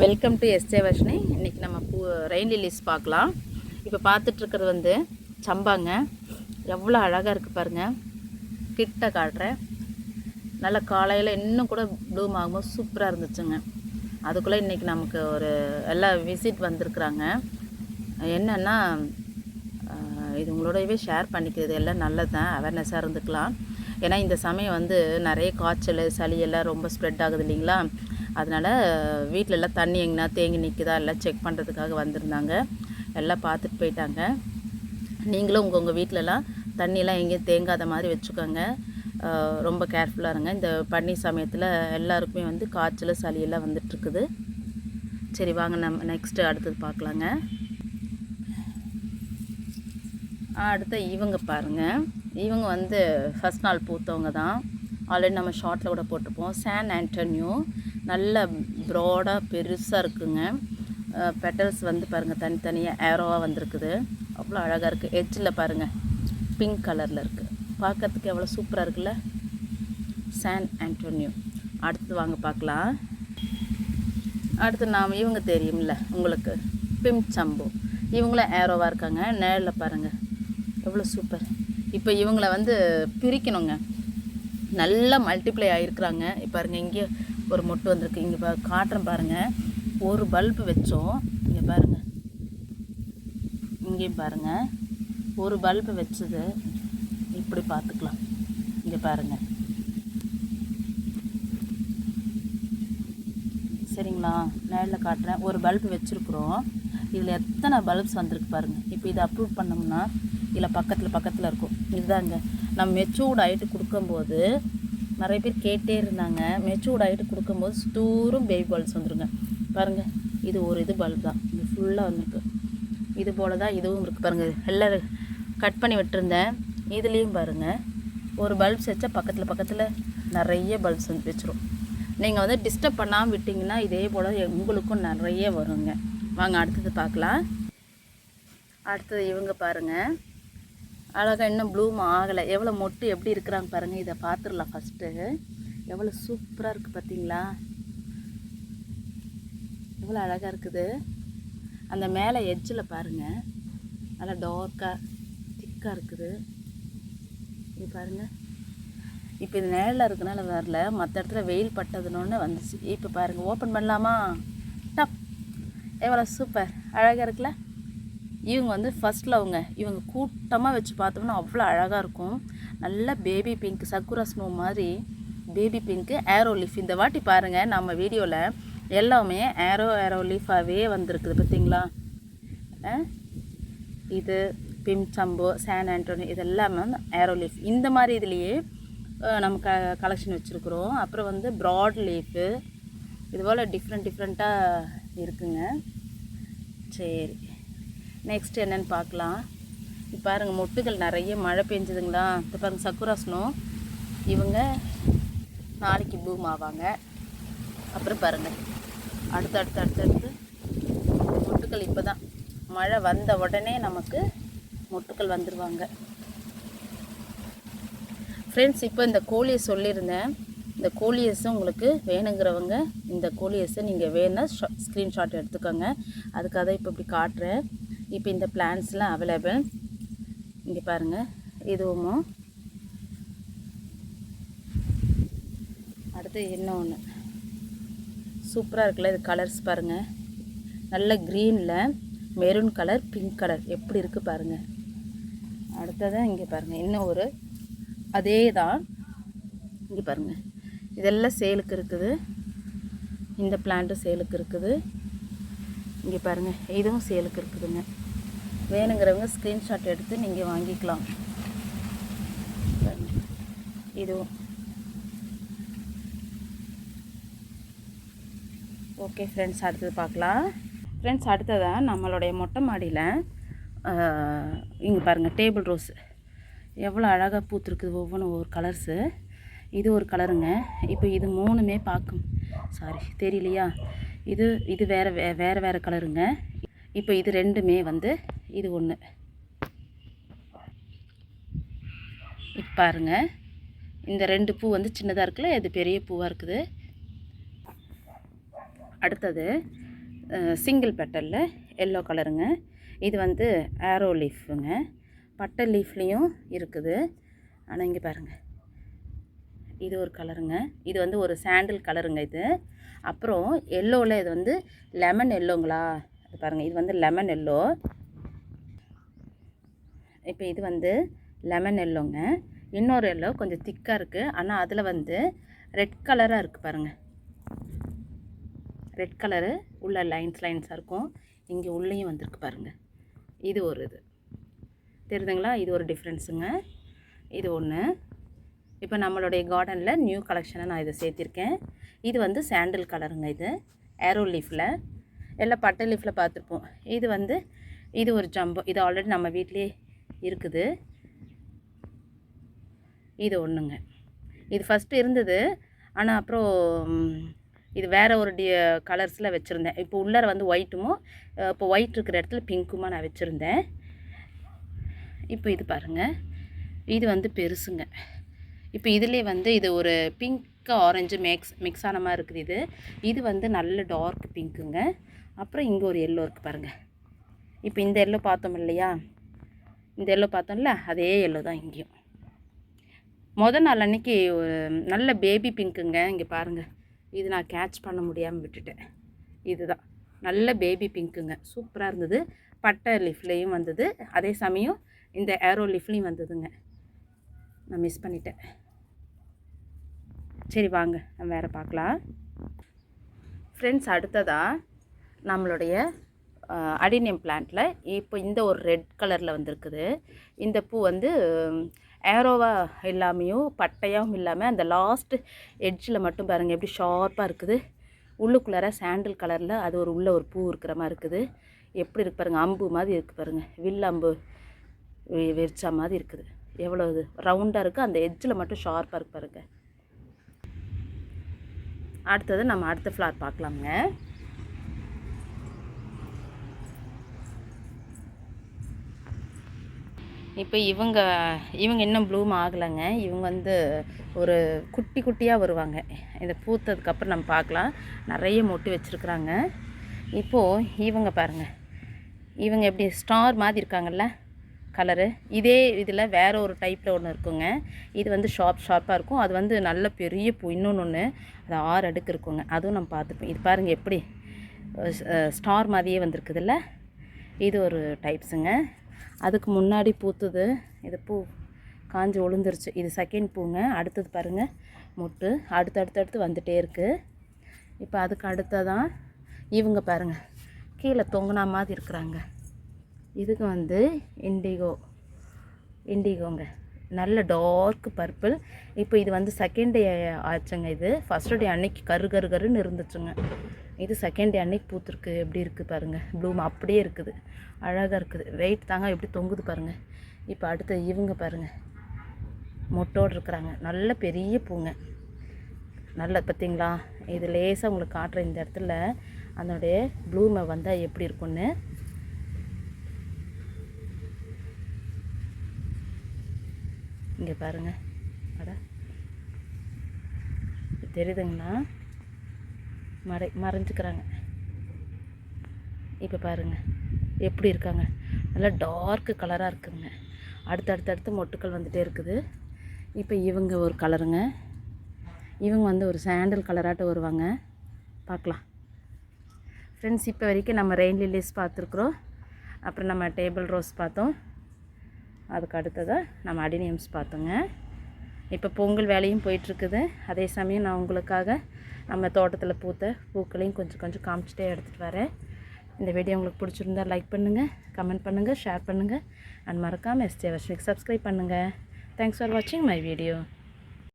Welcome to S A Varshini இன்றைக்கி நம்ம பூ ரெயின் லில்லிஸ் பார்க்கலாம். இப்போ பார்த்துட்ருக்கிறது வந்து சம்பாங்க. எவ்வளோ அழகாக இருக்குது பாருங்கள் கிட்ட காட்டுறேன் நல்லா காலையில் இன்னும் கூட ப்ளூம் ஆகும்போது சூப்பராக இருந்துச்சுங்க. அதுக்குள்ளே இன்றைக்கி நமக்கு ஒரு எல்லா விசிட் வந்திருக்குறாங்க. என்னென்னா இது உங்களோடவே ஷேர் பண்ணிக்கிறது எல்லாம் நல்லது தான் அவேர்னஸாக இருந்துக்கலாம். ஏன்னா இந்த சமயம் வந்து நிறைய காய்ச்சல் சளி எல்லாம் ரொம்ப ஸ்ப்ரெட் ஆகுது இல்லைங்களா? அதனால் வீட்டில் எல்லாம் தண்ணி எங்கன்னா தேங்கி நிற்குதா எல்லாம் செக் பண்ணுறதுக்காக வந்திருந்தாங்க. எல்லாம் பார்த்துட்டு போயிட்டாங்க. நீங்களும் உங்கள் உங்கள் வீட்டிலலாம் தண்ணியெல்லாம் எங்கேயும் தேங்காத மாதிரி வச்சுக்கோங்க. ரொம்ப கேர்ஃபுல்லாக இருங்க. இந்த பன்னி சமயத்தில் எல்லாருக்குமே வந்து காய்ச்சல் சளியெல்லாம் வந்துட்டுருக்குது. சரி வாங்க நம்ம நெக்ஸ்ட்டு அடுத்தது பார்க்கலாங்க. அடுத்த இவங்க பாருங்கள் இவங்க வந்து ஃபஸ்ட் நாள் பூத்தவங்க தான். ஆல்ரெடி நம்ம ஷார்ட்டில் கூட போட்டிருப்போம் சான் ஆண்டனியோ நல்ல ப்ராடாக பெருசாக இருக்குங்க. பெட்டல்ஸ் வந்து பாருங்கள் தனித்தனியாக ஏரோவாக வந்திருக்குது. அவ்வளோ அழகாக இருக்குது எட்ஜில் பாருங்கள் பிங்க் கலரில் இருக்குது பார்க்கறதுக்கு எவ்வளோ சூப்பராக இருக்குல்ல? சான் ஆண்டோனியோ அடுத்து வாங்க பார்க்கலாம். அடுத்து நாம் இவங்க தெரியும்ல உங்களுக்கு. பிம் சம்பு இவங்களும் ஏரோவாக இருக்காங்க. நேரில் பாருங்கள் எவ்வளோ சூப்பர். இப்போ இவங்கள வந்து பிரிக்கணுங்க. நல்லா மல்டிப்ளை ஆகிருக்கிறாங்க இப்போ பாருங்க இங்கே ஒரு மொட்டு வந்திருக்கு. இங்கே பா காட்டுறேன் பாருங்கள் ஒரு பல்பு வச்சோம். இங்கே பாருங்கள் இங்கேயும் பாருங்கள் ஒரு பல்பு வச்சது. இப்படி பார்த்துக்கலாம். இங்கே பாருங்கள் சரிங்களா? நேரில் காட்டுறேன். ஒரு பல்பு வச்சுருக்குறோம். இதில் எத்தனை பல்ப்ஸ் வந்திருக்கு பாருங்கள் இப்போ இதை அப்ரூவ் பண்ணோம்னா இதில் பக்கத்தில் பக்கத்தில் இருக்கும். இதுதாங்க. நம்ம மெச்சூர்ட் ஆகிட்டு கொடுக்கும்போது நிறைய பேர் கேட்டே இருந்தாங்க. மெச்சூர்ட் ஆகிட்டு கொடுக்கும்போது ஸ்டூரும் பேபி பல்ப்ஸ் வந்துருங்க. பாருங்கள் இது ஒரு இது பல்ப் தான். இது ஃபுல்லாக வந்துருக்கு. இது போல் தான் இதுவும் இருக்குது பாருங்கள் எல்லாம் கட் பண்ணி விட்டுருந்தேன். இதுலேயும் பாருங்கள் ஒரு பல்ப்ஸ் வச்சா பக்கத்தில் பக்கத்தில் நிறைய பல்ப்ஸ் வந்து வச்சிரும். நீங்கள் வந்து டிஸ்டர்ப் பண்ணாமல் விட்டிங்கன்னா இதே போல் உங்களுக்கும் நிறைய வருங்க. வாங்க அடுத்தது பார்க்கலாம். அடுத்தது இவங்க பாருங்கள் அழகாக இன்னும் ப்ளூம் ஆகலை. எவ்வளோ மொட்டு எப்படி இருக்கிறாங்க பாருங்கள் இதை பார்த்துடலாம் ஃபஸ்ட்டு எவ்வளோ சூப்பராக இருக்குது பார்த்தீங்களா? எவ்வளோ அழகாக இருக்குது. அந்த மேலே எட்ஜில் பாருங்கள் நல்லா டார்க்காக திக்காக இருக்குது. இது பாருங்கள் இப்போ இது நேரில் இருக்கனால வரல. மற்ற இடத்துல வெயில் பட்டதுன்னு வந்துச்சு. இப்போ பாருங்கள் ஓப்பன் பண்ணலாமா? டப். எவ்வளோ சூப்பர் அழகாக இருக்குல்ல? இவங்க வந்து ஃபஸ்ட்டில் அவங்க இவங்க கூட்டமாக வச்சு பார்த்தோம்னா அவ்வளோ அழகாக இருக்கும். நல்ல பேபி பிங்க் சக்குரா ஸ்னோ மாதிரி பேபி பிங்க்கு ஏரோ லீஃப் இந்த வாட்டி பாருங்கள் நம்ம வீடியோவில் எல்லாமே ஏரோ ஏரோ லீஃபாகவே வந்திருக்குது பார்த்தீங்களா? ஆ? இது பிம் சம்போ சான் ஆண்டோனி இதெல்லாமே வந்து ஏரோ லீஃப் இந்த மாதிரி இதுலேயே நம்ம க கலெக்ஷன் வச்சுருக்குறோம். அப்புறம் வந்து ப்ராட் லீஃபு இதுபோல் டிஃப்ரெண்ட் டிஃப்ரெண்ட்டாக இருக்குங்க. சரி. நெக்ஸ்ட் என்னன்னு பார்க்கலாம். இப்போ பாருங்கள் மொட்டுகள் நிறைய மழை பெஞ்சதுங்களா? இப்போ பாருங்கள் சக்குரா இவங்க நாளைக்கு ப்ளூம் ஆவாங்க. அப்புறம் பாருங்கள் அடுத்து அடுத்து அடுத்தடுத்து மொட்டுக்கள் இப்போ தான் மழை வந்த உடனே நமக்கு மொட்டுக்கள் வந்துடுவாங்க ஃப்ரெண்ட்ஸ் இப்போ இந்த கோழியை சொல்லியிருந்தேன். இந்த கோழியஸை உங்களுக்கு வேணுங்கிறவங்க இந்த கோழியஸை நீங்கள் வேணால் ஸ்க்ரீன்ஷாட் எடுத்துக்கோங்க. அதுக்காக தான் இப்போ இப்படி காட்டுறேன். இப்போ இந்த பிளான்ஸ்லாம் அவைலபிள் இங்கே பாருங்கள் இதுவும். அடுத்து இன்னொன்று சூப்பராக இருக்குல்ல இது கலர்ஸ் பாருங்கள் நல்ல க்ரீனில் மெரூன் கலர் பிங்க் கலர் எப்படி இருக்குது பாருங்கள் அடுத்ததான் இங்கே பாருங்கள் இன்னும் ஒரு அதே தான் இங்கே பாருங்கள் இதெல்லாம் சேலுக்கு இருக்குது. இந்த பிளான்ட்டும் சேலுக்கு இருக்குது. இங்கே பாருங்கள் இதுவும் சேலுக்கு இருக்குதுங்க. வேணுங்கிறவங்க ஸ்க்ரீன்ஷாட் எடுத்து நீங்கள் வாங்கிக்கலாம். இதுவும் ஓகே ஃப்ரெண்ட்ஸ் அடுத்தது பார்க்கலாம். ஃப்ரெண்ட்ஸ் அடுத்ததாக நம்மளுடைய மொட்டை மாடியில் இங்கே பாருங்கள் டேபிள் ரோஸ் எவ்வளோ அழகாக பூத்துருக்குது ஒவ்வொன்றும் ஒவ்வொரு கலர்ஸு இது ஒரு கலருங்க இப்போ இது மூணுமே பார்க்கும். சாரி தெரியலையா? இது இது வேறு வே வேறு வேறு கலருங்க இப்போ இது ரெண்டுமே வந்து இது ஒன்று இப்போ பாருங்க. இந்த ரெண்டு பூ வந்து சின்னதாக இருக்குல்ல இது பெரிய பூவாக இருக்குது. அடுத்தது சிங்கிள் பெட்டலில் எல்லோ கலருங்க இது வந்து ஆரோ லீஃபுங்க பட்டை லீஃப்லேயும் இருக்குது. ஆனால் இங்கே பாருங்கள் இது ஒரு கலருங்க இது வந்து ஒரு சாண்டில் கலருங்க இது. அப்புறம் எல்லோவில் இது வந்து லெமன் எல்லோங்களா இது பாருங்கள் இது வந்து லெமன் எல்லோ இப்போ இது வந்து லெமன் எல்லோங்க இன்னொரு எல்லோ கொஞ்சம் திக்காக இருக்குது ஆனால் அதில் வந்து ரெட் கலராக இருக்குது பாருங்கள் ரெட் கலரு உள்ள லைன்ஸ் லைன்ஸாக இருக்கும். இங்கே உள்ளேயும் வந்திருக்கு பாருங்கள் இது ஒரு இது. தெரியுதுங்களா? இது ஒரு டிஃப்ரென்ஸுங்க இது ஒன்று இப்போ நம்மளுடைய கார்டனில் நியூ கலெக்ஷனை நான் இதை சேர்த்திருக்கேன். இது வந்து சாண்டில் கலருங்க இது. ஏரோ லீஃபில் எல்லாம் பட்டை லீஃபில் பார்த்துருப்போம். இது வந்து இது ஒரு ஜம்போ இது ஆல்ரெடி நம்ம வீட்லேயே இருக்குது. இது ஒன்றுங்க இது ஃபஸ்ட்டு இருந்தது. ஆனால் அப்புறம் இது வேறு ஒரு டி கலர்ஸில் வச்சுருந்தேன். இப்போ உள்ளார வந்து ஒயிட்டுமோ இப்போ ஒயிட் இருக்கிற இடத்துல பிங்க்குமா நான் வச்சுருந்தேன். இப்போ இது பாருங்கள் இது வந்து பெருசுங்க. இப்போ இதிலே வந்து இது ஒரு பிங்க்கு ஆரஞ்சு மிக்ஸ் மிக்ஸ் ஆன மாதிரி இருக்குது இது. இது வந்து நல்ல டார்க் பிங்க்குங்க அப்புறம் இங்கே ஒரு எல்லோ இருக்குது பாருங்கள் இப்போ இந்த எல்லோ பார்த்தோம் இல்லையா? இந்த எல்லோ பார்த்தோம்ல அதே எல்லோ தான் இங்கேயும். மொதல் நாள் அன்னைக்கு ஒரு நல்ல பேபி பிங்க்குங்க இங்கே பாருங்கள் இது நான் கேட்ச் பண்ண முடியாமல் விட்டுட்டேன். இதுதான் நல்ல பேபி பிங்க்குங்க சூப்பராக இருந்தது. பட்டை லிஃப்ட்லேயும் வந்தது. அதே சமயம் இந்த ஏரோ லிஃப்ட்லேயும் வந்ததுங்க. நான் மிஸ் பண்ணிட்டேன். சரி வாங்க. நம்ம வேறு பார்க்கலாம். ஃப்ரெண்ட்ஸ் அடுத்ததாக நம்மளுடைய அடினியம் பிளான்ட்டில் இப்போ இந்த ஒரு ரெட் கலரில் வந்திருக்குது. இந்த பூ வந்து ஏரோவாக இல்லாமையும் பட்டையாகவும் இல்லாமல் அந்த லாஸ்ட் எட்ஜில் மட்டும் பாருங்கள் எப்படி ஷார்ப்பாக இருக்குது. உள்ளுக்குள்ளார சாண்டில் கலரில் அது ஒரு உள்ள ஒரு பூ இருக்கிற மாதிரி இருக்குது. எப்படி இருக்கு பாருங்கள் அம்பு மாதிரி இருக்குது பாருங்கள் வில் அம்பு வெ- வெறிச்சா மாதிரி இருக்குது. எவ்வளோ இது ரவுண்டாக இருக்குது அந்த எட்ஜில் மட்டும் ஷார்ப்பாக இருக்கு பாருங்கள் அடுத்தது நம்ம அடுத்த ஃப்ளார் பார்க்கலாமுங்க. இப்போ இவங்க இவங்க இன்னும் ப்ளூம் ஆகலைங்க. இவங்க வந்து ஒரு குட்டி குட்டியாக வருவாங்க. இதை பூத்ததுக்கப்புறம் நம்ம பார்க்கலாம். நிறைய மொட்டு வச்சுருக்குறாங்க. இப்போது இவங்க பாருங்கள் இவங்க எப்படி ஸ்டார் மாதிரி இருக்காங்கல்ல? கலரு இதே இதில் வேறு ஒரு டைப்பில் ஒன்று இருக்குங்க. இது வந்து ஷார்ப் ஷார்ப்பாக இருக்கும். அது வந்து நல்ல பெரிய பூ. இன்னொன்று ஒன்று அது ஆறு அடுக்கு இருக்குங்க. அதுவும் நம்ம பார்த்துப்போம். இது பாருங்கள் எப்படி ஸ்டார் மாதிரியே வந்திருக்குதுல்ல? இது ஒரு டைப்ஸுங்க அதுக்கு முன்னாடி பூத்துது. இது பூ காஞ்சி உளுந்துருச்சு. இது செகண்ட் பூங்க. அடுத்தது பாருங்கள் மொட்டு. அடுத்து அடுத்தடுத்து வந்துகிட்டே இருக்குது இப்போ அதுக்கு அடுத்ததான் இவங்க பாருங்கள் கீழே தொங்குனா மாதிரி இருக்கிறாங்க. இதுக்கு வந்து இண்டிகோ இண்டிகோங்க நல்ல டார்க் பர்பிள் இப்போ இது வந்து செகண்ட் டே ஆச்சுங்க இது. ஃபஸ்ட்டு டே அன்னைக்கு கரு கரு கருன்னு இருந்துச்சுங்க. இது செகண்ட் டே அன்னைக்கு பூத்துருக்கு. எப்படி இருக்குது பாருங்கள் ப்ளூம் அப்படியே இருக்குது. அழகாக இருக்குது. வெயிட் தாங்க எப்படி தொங்குது பாருங்கள் இப்போ அடுத்து இவங்க பாருங்கள் மொட்டோடு இருக்கிறாங்க. நல்ல பெரிய பூங்க. நல்ல பார்த்தீங்களா? இது லேசாக உங்களுக்கு காட்டுற இந்த இடத்துல அதனுடைய ப்ளூமை வந்தால் எப்படி இருக்கும்னு இங்கே பாருங்கள் அட. தெரியுதுங்களா? மறை மறைஞ்சிக்கிறாங்க. இப்போ பாருங்கள் எப்படி இருக்காங்க? நல்லா டார்க்கு கலராக இருக்குதுங்க அடுத்தடுத்தடுத்து மொட்டுக்கள் வந்துகிட்டே இருக்குது. இப்போ இவங்க ஒரு கலருங்க இவங்க வந்து ஒரு சாண்டல் கலராட்ட வருவாங்க. பார்க்கலாம் ஃப்ரெண்ட்ஸ் இப்போ வரைக்கும் நம்ம ரெயின் லில்லிஸ் பார்த்துருக்குறோம். அப்புறம் நம்ம டேபிள் ரோஸ் பார்த்தோம். அதுக்கு அடுத்ததாக நம்ம அடினியம்ஸ் பார்த்தோங்க. இப்போ பொங்கல் வேலையும் போயிட்டுருக்குது. அதே சமயம் நான் உங்களுக்காக நம்ம தோட்டத்தில் பூத்த பூக்களையும் கொஞ்சம் கொஞ்சம் காமிச்சிட்டே எடுத்துகிட்டு வரேன். இந்த வீடியோ உங்களுக்கு பிடிச்சிருந்தா லைக் பண்ணுங்கள் கமெண்ட் பண்ணுங்கள் ஷேர் பண்ணுங்கள் அண்ட் மறக்காமல் எஸ்டே வர்ஷனிக்கு சப்ஸ்கிரைப் பண்ணுங்கள் தேங்க்ஸ் ஃபார் வாட்சிங் மை வீடியோ